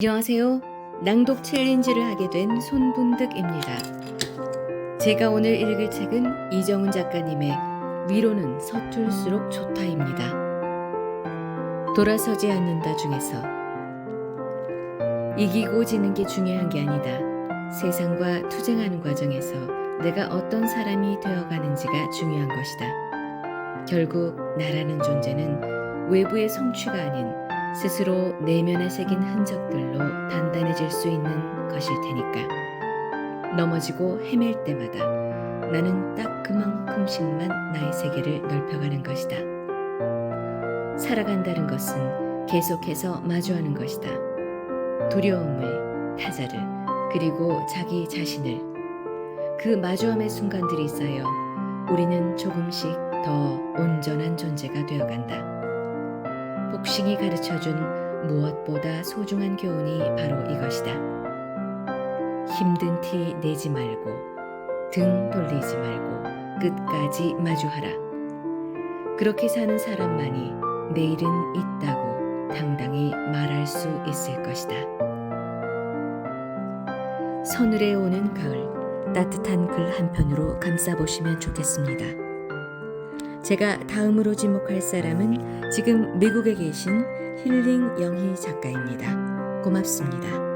안녕하세요. 낭독 챌린지를 하게 된 손분득입니다. 제가 오늘 읽을 책은 이정은 작가님의 위로는 서툴수록 좋다입니다. 돌아서지 않는다 중에서 이기고 지는 게 중요한 게 아니다. 세상과 투쟁하는 과정에서 내가 어떤 사람이 되어가는지가 중요한 것이다. 결국 나라는 존재는 외부의 성취가 아닌 스스로 내면에 새긴 흔적들로 단단해질 수 있는 것일 테니까. 넘어지고 헤맬 때마다 나는 딱 그만큼씩만 나의 세계를 넓혀가는 것이다. 살아간다는 것은 계속해서 마주하는 것이다. 두려움을, 타자를, 그리고 자기 자신을. 그 마주함의 순간들이 쌓여 우리는 조금씩 더 온전한 존재가 되어간다. 복싱이 가르쳐준 무엇보다 소중한 교훈이 바로 이것이다. 힘든 티 내지 말고 등 돌리지 말고 끝까지 마주하라. 그렇게 사는 사람만이 내일은 있다고 당당히 말할 수 있을 것이다. 서늘에 오는 가을 따뜻한 글 한 편으로 감싸보시면 좋겠습니다. 제가 다음으로 지목할 사람은 지금 미국에 계신 힐링 영희 작가입니다. 고맙습니다.